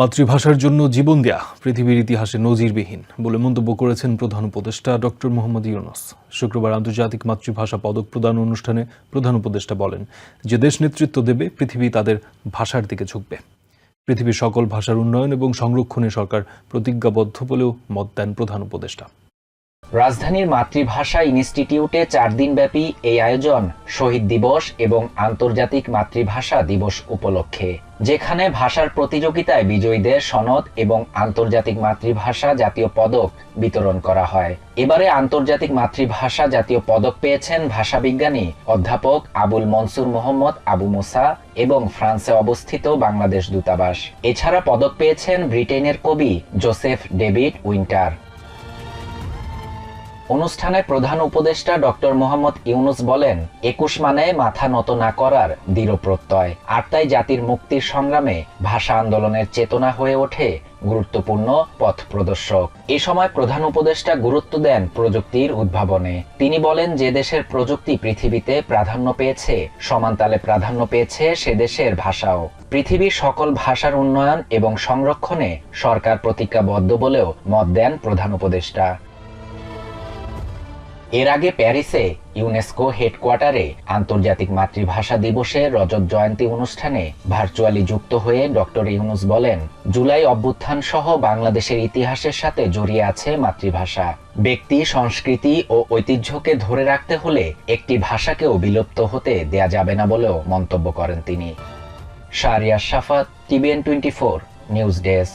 মাতৃভাষার জন্য জীবন দেয়া পৃথিবীর ইতিহাসে নজিরবিহীন বলে মন্তব্য করেছেন প্রধান উপদেষ্টা ডক্টর মোহাম্মদ ইউনুস। শুক্রবার আন্তর্জাতিক মাতৃভাষা পদক প্রদান অনুষ্ঠানে প্রধান উপদেষ্টা বলেন, যে দেশ নেতৃত্ব দেবে, পৃথিবী তাদের ভাষার দিকে ঝুঁকবে। পৃথিবীর সকল ভাষার উন্নয়ন এবং সংরক্ষণে সরকার প্রতিজ্ঞাবদ্ধ বলেও মত দেন প্রধান উপদেষ্টা। রাজধানীর মাতৃভাষা ইনস্টিটিউটে চার দিনব্যাপী এই আয়োজন, শহীদ দিবস এবং আন্তর্জাতিক মাতৃভাষা দিবস উপলক্ষে। যেখানে ভাষার প্রতিযোগিতায় বিজয়ীদের সনদ এবং আন্তর্জাতিক মাতৃভাষা জাতীয় পদক বিতরণ করা হয়। এবারে আন্তর্জাতিক মাতৃভাষা জাতীয় পদক পেয়েছেন ভাষাবিজ্ঞানী অধ্যাপক আবুল মনসুর মোহাম্মদ আবু মুসা এবং ফ্রান্সে অবস্থিত বাংলাদেশ দূতাবাস। এছাড়া পদক পেয়েছেন ব্রিটেনের কবি জোসেফ ডেভিড উইন্টার। অনুষ্ঠানে প্রধান উপদেষ্টা ডক্টর মোহাম্মদ ইউনুস বলেন, একুশ মানে মাথা নত না করার দৃঢ় প্রত্যয়। আর তাই জাতির মুক্তির সংগ্রামে ভাষা আন্দোলনের চেতনা হয়ে ওঠে গুরুত্বপূর্ণ পথ প্রদর্শক। এ সময় প্রধান উপদেষ্টা গুরুত্ব দেন প্রযুক্তির উদ্ভাবনে। তিনি বলেন, যে দেশের প্রযুক্তি পৃথিবীতে প্রাধান্য পেয়েছে, সমানতালে প্রাধান্য পেয়েছে সে দেশের ভাষাও। পৃথিবীর সকল ভাষার উন্নয়ন এবং সংরক্ষণে সরকার প্রতিজ্ঞাবদ্ধ বলেও মত দেন প্রধান উপদেষ্টা। এর আগে প্যারিসে ইউনেস্কো হেডকোয়ার্টারে আন্তর্জাতিক মাতৃভাষা দিবসে রজত জয়ন্তী অনুষ্ঠানে ভার্চুয়ালি যুক্ত হয়ে ডক্টর ইউনুস বলেন, জুলাই অভ্যুত্থান সহ বাংলাদেশের ইতিহাসের সাথে জড়িয়ে আছে মাতৃভাষা। ব্যক্তি, সংস্কৃতি ও ঐতিহ্যকে ধরে রাখতে হলে একটি ভাষাকেও বিলুপ্ত হতে দেয়া যাবে না বলেও মন্তব্য করেন তিনি। Sharia Shafat TBN twenty four, news desk.